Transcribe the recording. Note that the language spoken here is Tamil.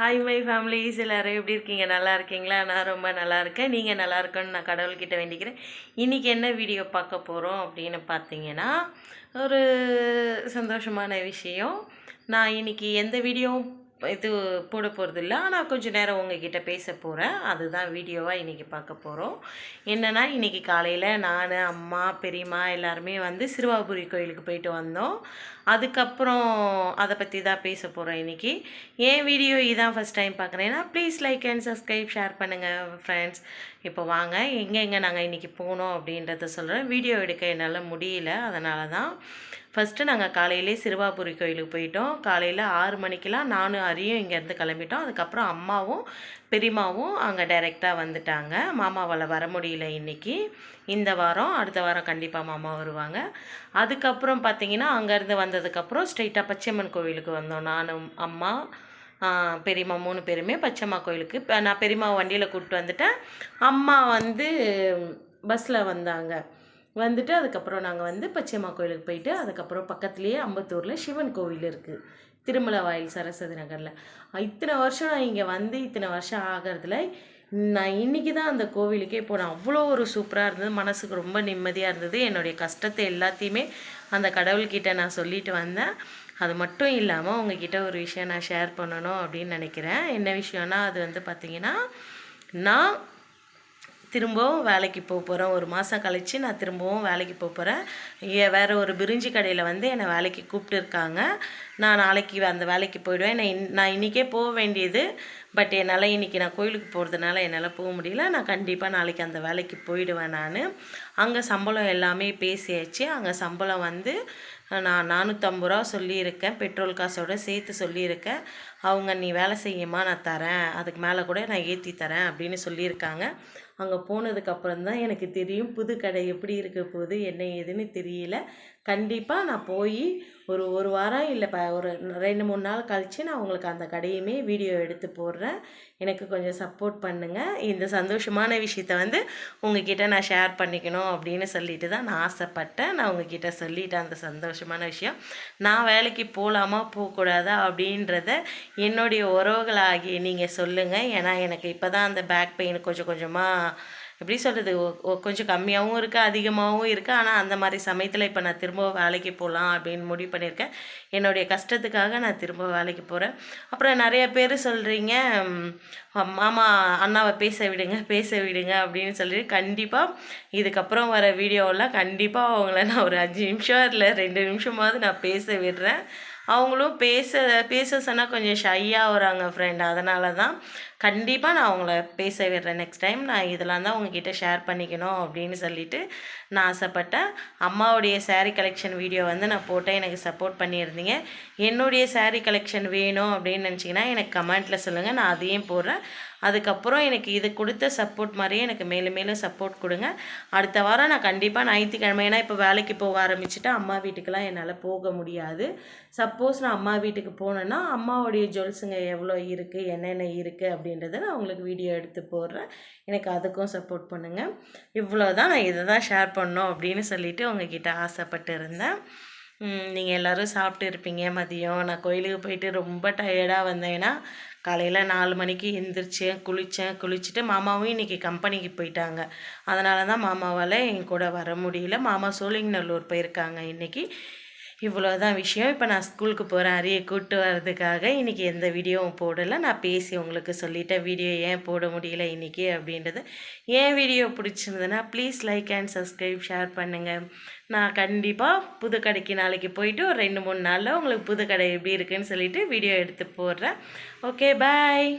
ஹாய் மை ஃபேமிலிஸ் எல்லோரும் எப்படி இருக்கீங்க? நல்லா இருக்கீங்களா? நான் ரொம்ப நல்லா இருக்கேன். நீங்கள் நல்லா இருக்கணும்னு நான் கடவுள்கிட்ட வேண்டிக்கிறேன். இன்றைக்கி என்ன வீடியோ பார்க்க போகிறோம் அப்படின்னு பார்த்தீங்கன்னா ஒரு சந்தோஷமான விஷயம். நான் இன்றைக்கி எந்த வீடியோவும் இது போட போகிறது இல்லை ஆனால் கொஞ்சம் நேரம் உங்ககிட்ட பேச போகிறேன் அதுதான் வீடியோவாக இன்றைக்கி பார்க்க போகிறோம் என்னென்னா இன்றைக்கி காலையில் நான் அம்மா பெரியம்மா எல்லாருமே வந்து சிறுவாபுரி கோயிலுக்கு போயிட்டு வந்தோம். அதுக்கப்புறம் அதை பற்றி தான் பேச போகிறோம் இன்றைக்கி ஏன் வீடியோ இதான் ஃபஸ்ட் டைம் பார்க்குறேன்னா please like and subscribe share பண்ணுங்கள் ஃப்ரெண்ட்ஸ் இப்போ வாங்க. எங்கே எங்கே நாங்கள் இன்றைக்கி போனோம் அப்படின்றத சொல்கிறேன் வீடியோ எடுக்க என்னால் முடியல. அதனால தான் ஃபஸ்ட்டு நாங்கள் காலையிலே சிறுவாபுரி கோயிலுக்கு போயிட்டோம். காலையில் ஆறு மணிக்கெலாம் நானும் அரியும் இங்கேருந்து கிளம்பிட்டோம். அதுக்கப்புறம் அம்மாவும் பெரியம்மாவும் அங்கே டைரெக்டாக வந்துட்டாங்க. மாமாவால் வர முடியல இன்றைக்கி இந்த வாரம் அடுத்த வாரம் கண்டிப்பாக மாமா வருவாங்க. அதுக்கப்புறம் பார்த்தீங்கன்னா அங்கேருந்து வந்ததுக்கப்புறம் ஸ்ட்ரெயிட்டாக பச்சையம்மன் கோவிலுக்கு வந்தோம். நானும் அம்மா பெரியம்மா மூணு பேருமே பச்சைம்மா கோயிலுக்கு இப்போ நான் பெரியம்மா வண்டியில் கூப்பிட்டு வந்துட்டேன். அம்மா வந்து பஸ்ஸில் வந்தாங்க. வந்துட்டு அதுக்கப்புறம் நாங்கள் வந்து பச்சையம்மா கோயிலுக்கு போயிட்டு அதுக்கப்புறம் பக்கத்துலேயே அம்பத்தூரில் சிவன் கோவில் இருக்குது திருமலை வாயில் சரஸ்வதி நகரில். இத்தனை வருஷம் நான் இங்கே வந்து இத்தனை வருஷம் ஆகிறதுல நான் இன்றைக்கி தான் அந்த கோவிலுக்கே போனேன். அவ்வளோ ஒரு சூப்பராக இருந்தது மனசுக்கு ரொம்ப நிம்மதியாக இருந்தது. என்னுடைய கஷ்டத்தை எல்லாத்தையுமே அந்த கடவுள்கிட்ட நான் சொல்லிட்டு வந்தேன். அது மட்டும் இல்லாமல் உங்ககிட்ட ஒரு விஷயம் நான் ஷேர் பண்ணணும் அப்படின்னு நினைக்கிறேன். என்ன விஷயம்னா அது வந்து பார்த்திங்கன்னா நான் திரும்பவும் வேலைக்கு போக போகிறேன் ஒரு மாதம் கழித்து நான் திரும்பவும் வேலைக்கு போக போகிறேன் வேறு ஒரு பிரிஞ்சி கடையில் வந்து என்னை வேலைக்கு கூப்பிட்டுருக்காங்க நான் நாளைக்கு அந்த வேலைக்கு போயிடுவேன். நான் நான் இன்றைக்கே போக வேண்டியது. பட் என்னால் இன்றைக்கி நான் கோயிலுக்கு போகிறதுனால என்னால் போக முடியல. நான் கண்டிப்பாக நாளைக்கு அந்த வேலைக்கு போயிடுவேன் நான். அங்கே சம்பளம் எல்லாமே பேசியாச்சு. அங்கே சம்பளம் வந்து நான் நானூற்றம்பது ரூபா சொல்லியிருக்கேன். பெட்ரோல் காசோட சேர்த்து சொல்லியிருக்கேன். அவங்க நீ வேலை செய்யுமா நான் தரேன். அதுக்கு மேலே கூட நான் ஏற்றி தரேன் அப்படின்னு சொல்லியிருக்காங்க. அங்கே போனதுக்கப்புறம் தான் எனக்கு தெரியும் புது கடை எப்படி இருக்க போகுது என்ன ஏதுன்னு தெரியல. கண்டிப்பாக நான் போய் ஒரு ஒரு வாரம் இல்லை ப ஒரு ரெண்டு மூணு நாள் கழித்து நான் உங்களுக்கு அந்த கடையுமே வீடியோ எடுத்து போடுறேன். எனக்கு கொஞ்சம் சப்போர்ட் பண்ணுங்கள் இந்த சந்தோஷமான விஷயத்த வந்து உங்ககிட்ட நான் ஷேர் பண்ணிக்கணும் அப்படின்னு சொல்லிட்டு தான் நான் ஆசைப்பட்டேன். நான் உங்ககிட்ட சொல்லிட்டேன் அந்த சந்தோஷமான விஷயம். நான் வேலைக்கு போகலாமா போகக்கூடாதா அப்படின்றத என்னுடைய உறவுகளாகி நீங்கள் சொல்லுங்கள் ஏன்னா எனக்கு இப்போ தான் அந்த பேக் பெயின் கொஞ்சம் கொஞ்சமாக எப்படி சொல்கிறது கொஞ்சம் கம்மியாகவும் இருக்குது அதிகமாகவும் இருக்குது ஆனால் அந்த மாதிரி சமயத்தில் இப்போ நான் திரும்ப வேலைக்கு போகலாம் அப்படின்னு முடிவு பண்ணியிருக்கேன். என்னுடைய கஷ்டத்துக்காக நான் திரும்ப வேலைக்கு போகிறேன் அப்புறம் நிறைய பேர் சொல்கிறீங்க மாமா அண்ணாவை பேச விடுங்க பேச விடுங்க அப்படின்னு சொல்லி கண்டிப்பாக இதுக்கப்புறம் வர வீடியோவில் கண்டிப்பாக அவங்கள நான் ஒரு அஞ்சு நிமிஷம் இல்லை ரெண்டு நிமிஷமாவது நான் பேச விடுறேன். அவங்களும் பேச பேச சொன்னால் கொஞ்சம் ஷையாக வராங்க ஃப்ரெண்ட் அதனால தான் கண்டிப்பாக நான் அவங்கள பேச விடுறேன். நெக்ஸ்ட் டைம் நான் இதெல்லாம் தான் உங்ககிட்ட ஷேர் பண்ணிக்கணும் அப்படின்னு சொல்லிட்டு நான் ஆசைப்பட்டேன் அம்மாவுடைய சேரீ கலெக்ஷன் வீடியோ வந்து நான் போட்டேன் எனக்கு சப்போர்ட் பண்ணியிருந்தீங்க. என்னுடைய சாரீ கலெக்ஷன் வேணும் அப்படின்னு நினச்சிங்கன்னா எனக்கு கமெண்ட்டில் சொல்லுங்கள் நான் அதையும் போடுறேன். அதுக்கப்புறம் எனக்கு இது கொடுத்த சப்போர்ட் மாதிரியே எனக்கு மேலும் மேலும் சப்போர்ட் கொடுங்க. அடுத்த வாரம் நான் கண்டிப்பாக ஞாயிற்றுக்கிழமை ஏன்னா இப்போ வேலைக்கு போக ஆரம்பிச்சுட்டு அம்மா வீட்டுக்கெலாம் என்னால் போக முடியாது. சப்போஸ் நான் அம்மா வீட்டுக்கு போனேன்னா அம்மாவுடைய ஜுவல்ஸுங்க எவ்வளோ இருக்குது என்னென்ன இருக்குது அப்படின்றத நான் உங்களுக்கு வீடியோ எடுத்து போடுறேன். எனக்கு அதுக்கும் சப்போர்ட் பண்ணுங்கள் இவ்வளோ தான் நான் இதை தான் ஷேர் பண்ணோம் அப்படின்னு சொல்லிவிட்டு உங்ககிட்ட ஆசைப்பட்டு இருந்தேன் நீங்கள் எல்லோரும் சாப்பிட்டு இருப்பீங்க மதியம். நான் கோயிலுக்கு போயிட்டு ரொம்ப டயர்டாக வந்தேன்னா காலையில் நாலு மணிக்கு எழுந்திரிச்சேன் குளித்தேன் குளிச்சுட்டு மாமாவும் இன்றைக்கி கம்பெனிக்கு போயிட்டாங்க. அதனால தான் மாமாவால் என் கூட வர முடியல. மாமா சோழிங்கநல்லூர் போயிருக்காங்க இன்றைக்கி இவ்வளோ தான் விஷயம். இப்போ நான் ஸ்கூலுக்கு போகிறேன் அரியை கூப்பிட்டு வர்றதுக்காக இன்றைக்கி எந்த வீடியோவும் போடலை. நான் பேசி உங்களுக்கு சொல்லிட்டேன் வீடியோ ஏன் போட முடியல இன்றைக்கி அப்படின்றது. ஏன் வீடியோ பிடிச்சிருந்ததுன்னா please like and subscribe share பண்ணுங்கள் நான் கண்டிப்பாக புது கடைக்கு நாளைக்கு போயிட்டு ஒரு ரெண்டு மூணு நாளில் உங்களுக்கு புது கடை எப்படி இருக்குன்னு சொல்லிவிட்டு வீடியோ எடுத்து போடுறேன். Okay bye